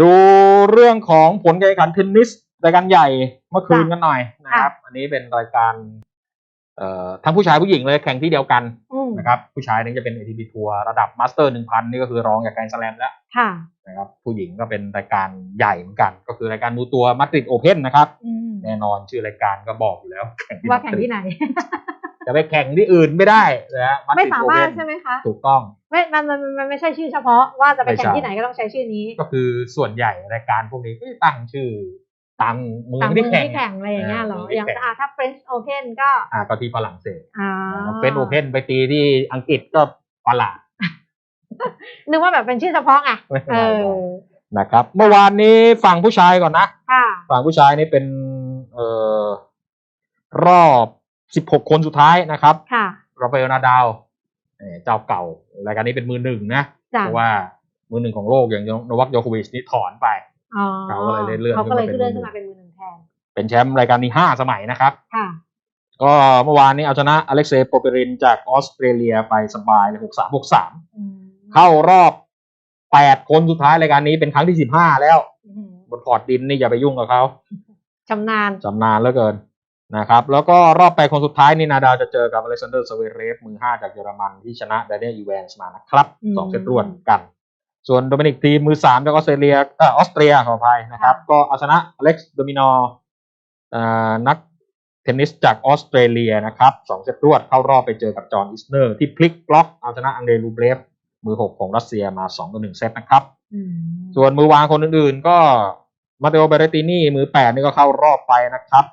ดูเรื่องของผลการแข่งขันเทนนิสรายการใหญ่เมื่อคืนกันหน่อยนะครับ อันนี้เป็นรายการเอ่อทั้งผู้ชายผู้หญิงเลยแข่งที่เดียวกันอืมนะครับผู้ชายนี่จะเป็น ATP ทัวร์ระดับมาสเตอร์หนึ่งพันนี่ก็คือรองจากแกรนด์สแลมแล้วค่ะนะครับผู้หญิงก็เป็นรายการใหญ่เหมือนกัน ก็คือรายการมูตัวมาดริดโอเพนนะครับอืมแน่นอนชื่อรายการก็บอกอยู่แล้ว ว่าแข่งที่ไหน จะไปแข่งที่อื่นไม่ได้นะฮะไม่ Madrid สามารถ Open ใช่ไหมคะถูกต้องไม่มันมันมันไม่ใช่ชื่อเฉพาะว่าจะไปแข่งไม่ใช่ที่ไหนก็ต้องใช้ชื่อนี้ ก็คือส่วนใหญ่รายการพวกนี้ก็จะตั้งชื่อตามเมือต่างงเมืที่องแข่งที่แข่งอะไรอย่างเงี้ยเหรอเอออย่างที่แข่งอ่าถ้า French Open ก็อ่าก็ที่ฝรั่งเศสอ่าเฟนโอเพนไปตีที่อังกฤษก็ประหลาดนึกว่าแบบเป็นชื่อเฉพาะไงไม่เอเป็นไรหรอกอนะครับ เมื่อวานนี้ฝั่งผู้ชายก่อนนะค่ะฝั่งผู้ชายนี่เป็นเอ่อรอบ 16 คนสุดท้ายนะครับค่ะราฟาเอลนาดาวเอ่อเจ้าเก่ารายการนี้เป็นมือหนึ่งนะจ้ะเพราะว่ามือหนึ่งของโลกอย่างโนวัคโยโควิชนี่ถอนไปอ๋อเขาก็เลยเลื่อนเขาก็เลยขึ้นเลื่อนมาขึ้นมาเป็เป็นนมือหนึ่งแทนเป็นแชมป์รายการนี้ห้าสมัยนะครับค่ะก็เมื่อวานนี้เอาชนะอเล็กเซย์โปเปรินจากออสเตรเลียไปสบายเลยหกสามหกสามอืมเข้ารอบแปดคนสุดท้ายรายการนี้เป็นครั้งที่สิบห้าแล้วอืมบนพอร์ตดินนี่อย่าไปยุ่งกับเขาชำนาญจำนานเหลือเกิน นะครับแล้วก็รอบแปดคนสุดท้ายนี่นาดาวจะเจอกับอเล็กซานเดอร์สเวเรฟมือห้าจากเยอรมันที่ชนะไดเนียลอีแวนส์มานะครับอืมสองเซตรวดกัน ส่วนโดมินิกทีมมือสามจากออสเตรเลียเอ่อออสเตรียขออภัยนะครับ ก็เอาชนะอเล็กซ์โดมินอร์อ่านักเทนนิสจากออสเตรเลียนะครับสองเซตรวดเข้ารอบไปเจอกับจอห์นอิสเนอร์ที่พลิกล็อกเอาชนะอังเดรูเบรฟมือหกของรัสเซียมาสองต่อหนึ่งเซตนะครับอืมส่วนมือวางคนอื่นๆ ก็มาเตโอเบเรตินีมือแปดนี่ก็เข้ารอบไปนะครับ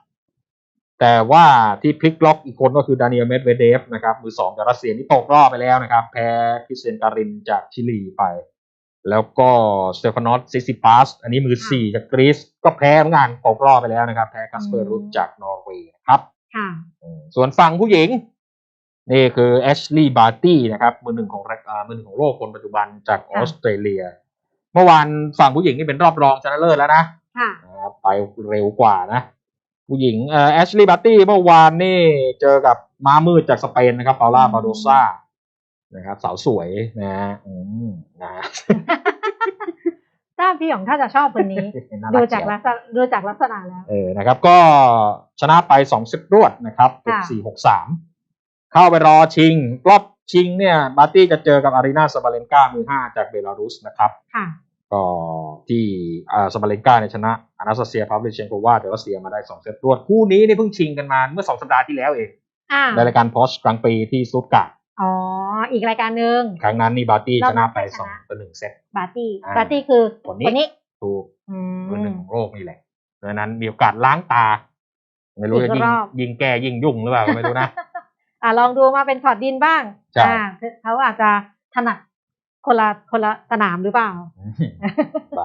แต่ว่าที่พลิกล็อกอีกคนก็คือดานิเอลเมดเวเดฟนะครับมือสองจากรัสเซียนี่ตกรอบไปแล้วนะครับ แพ้คริสเซนการินจากชิลีไป แล้วก็สเตฟานอสซิซิปัสอันนี้มือสี่จากกรีซก็แพ้เหมือนกันตกรอบไปแล้วนะครับ แพ้คัสเปอร์รุตจากนอร์เวย์นะครับค่ะอืมส่วนฝั่งผู้หญิง นี่คือแอชลีย์บาร์ตี้นะครับ มือหนึ่งของรักอ่ามือหนึ่งของโลกคนปัจจุบันจากออสเตรเลีย เมื่อวานฝั่งผู้หญิงนี่เป็นรอบรองชนะเลิศแล้วนะค่ะนะครับไปเร็วกว่านะ ผู้หญิงเอ่อแอชลีย์บาร์ตี้เมื่อวานนี่เจอกับม้ามืดจากสเปนนะครับเปาล่าอืมบาโดซ่านะครับสาวสวยนะฮะอืมนะถ้าพี่หยองถ้าจะชอบคนนี้น่ดูรัจากเชียวลักษณะดูจากลักษณะแล้ว เออนะครับ ก็ชนะไปสองเซตรวดนะครับหกค่ะสี่หกสามเข้าไปรอชิง รอบชิงเนี่ย บาร์ตี้จะเจอกับอารีนาซาบาเลนกามือห้าจากเบลารุสนะครับค่ะ ก็ที่อ่าซาบาเลนกาเนี่ยชนะอนาสเซียพา v ลิเชนโกวาจากรัสเซียมาได้สองเซตรวดคู่นี้นี่เพิ่งชิงกันมาเมื่อสองสัปดาห์ที่แล้วเองอ่าในรายการพอชกลางปีที่สตุตการ์ดอ๋อ อีกรายการหนึ่งครั้งนั้นนี่บาร์ตี้รอบชนะไปชนะสองต่อหนึ่งเซตบาร์ตี้อ่าบาร์ตี้คือคนนี้คนนี้ถูกอืมือหนึ่งมของโลกนี่แหละดังนั้นมีโอกาสล้างตา ไม่รู้อีจะกยิ่งรอบยิ่งแก้ยิ่งยุ่งหรือเปล่าก็ไม่รู้นะอ่าลองดูมาเป็นพอร์ตดินบ้างใช่อ่าเขาอาจจะถนัด คนละคนละสนามหรือเปล่าบ้า